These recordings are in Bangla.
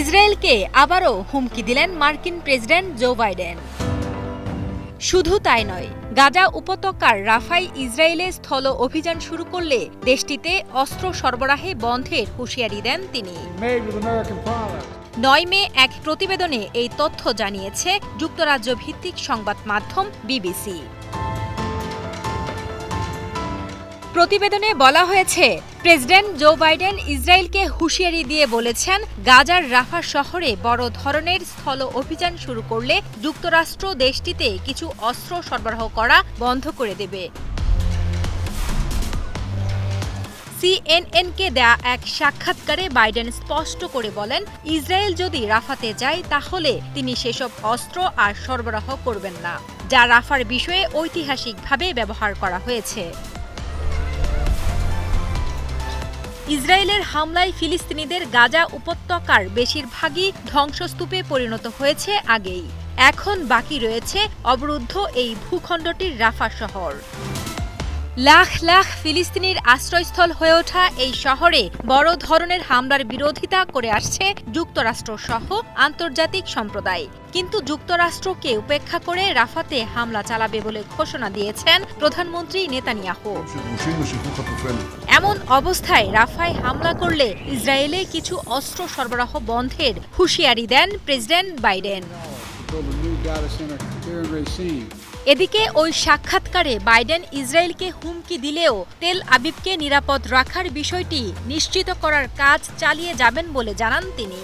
ইসরায়েলকে আবারও হুমকি দিলেন মার্কিন প্রেসিডেন্ট জো বাইডেন শুধু তাই নয়, গাজা উপত্যকার রাফাই ইসরায়েলে স্থল অভিযান শুরু করলে দেশটিতে অস্ত্র সরবরাহে বন্ধের হুঁশিয়ারি দেন তিনি. নয় মে এক প্রতিবেদনে এই তথ্য জানিয়েছে যুক্তরাজ্য ভিত্তিক সংবাদ মাধ্যম বিবিসি প্রতিবেদনে বলা হয়েছে, প্রেসিডেন্ট জো বাইডেন ইসরায়েলকে হুঁশিয়ারি দিয়ে বলেছেন, গাজার রাফা শহরে বড় ধরনের স্থল অভিযান শুরু করলে যুক্তরাষ্ট্র দেশটিতে কিছু অস্ত্র সরবরাহ করা বন্ধ করে দেবে। সিএনএনকে দেয়া এক সাক্ষাৎকারে বাইডেন স্পষ্ট করে বলেন, ইসরায়েল যদি রাফাতে যায়, তাহলে তিনি সেসব অস্ত্র আর সরবরাহ করবেন না, যা রাফার বিষয়ে ঐতিহাসিকভাবে ব্যবহার করা হয়েছে। ইসরায়েলের হামলায় ফিলিস্তিনিদের গাজা উপত্যকার বেশিরভাগই ধ্বংসস্তূপে পরিণত হয়েছে আগেই। এখন বাকি রয়েছে অবরুদ্ধ এই ভূখণ্ডটির রাফা শহর। লাখ লাখ ফিলিস্তিনির আশ্রয়স্থল হয়ে ওঠা এই শহরে বড় ধরনের হামলার বিরোধিতা করে আসছে যুক্তরাষ্ট্র সহ আন্তর্জাতিক সম্প্রদায়। কিন্তু যুক্তরাষ্ট্রকে উপেক্ষা করে রাফাতে হামলা চালাবে বলে ঘোষণা দিয়েছেন প্রধানমন্ত্রী নেতানিয়াহু। এমন অবস্থায় রাফায় হামলা করলে ইসরায়েলে কিছু অস্ত্র সরবরাহ বন্ধের হুঁশিয়ারি দেন প্রেসিডেন্ট বাইডেন। এদিকে ওই সাক্ষাৎকারে বাইডেন ইসরায়েলকে হুমকি দিলেও তেল আবিবকে নিরাপদ রাখার বিষয়টি নিশ্চিত করার কাজ চালিয়ে যাবেন বলে জানান তিনি।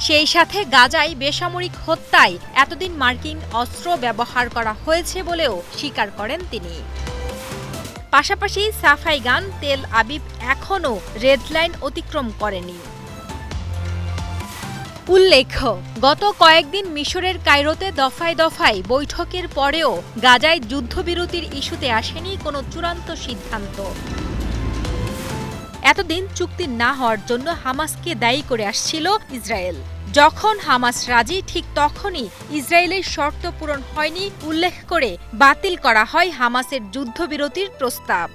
সেই সাথে গাজায় বেসামরিক হত্যায় এতদিন মার্কিন অস্ত্র ব্যবহার করা হয়েছে বলেও স্বীকার করেন তিনি। পাশাপাশি সাফাই গান তেল আবিব এখনও রেডলাইন অতিক্রম করেনি। উল্লেখ্য গত কয়েকদিন মিশরের কায়রোতে দফায় দফায় বৈঠকের পরেও গাজায় যুদ্ধবিরতির ইস্যুতে আসেনি কোনো চূড়ান্ত সিদ্ধান্ত। এতদিন চুক্তি না হওয়ার জন্য হামাসকে দায়ী করে আসছিল ইসরায়েল। যখন হামাস রাজি, ঠিক তখনই ইসরায়েলের শর্ত পূরণ হয়নি, উল্লেখ করে বাতিল করা হয় হামাসের যুদ্ধবিরতির প্রস্তাব।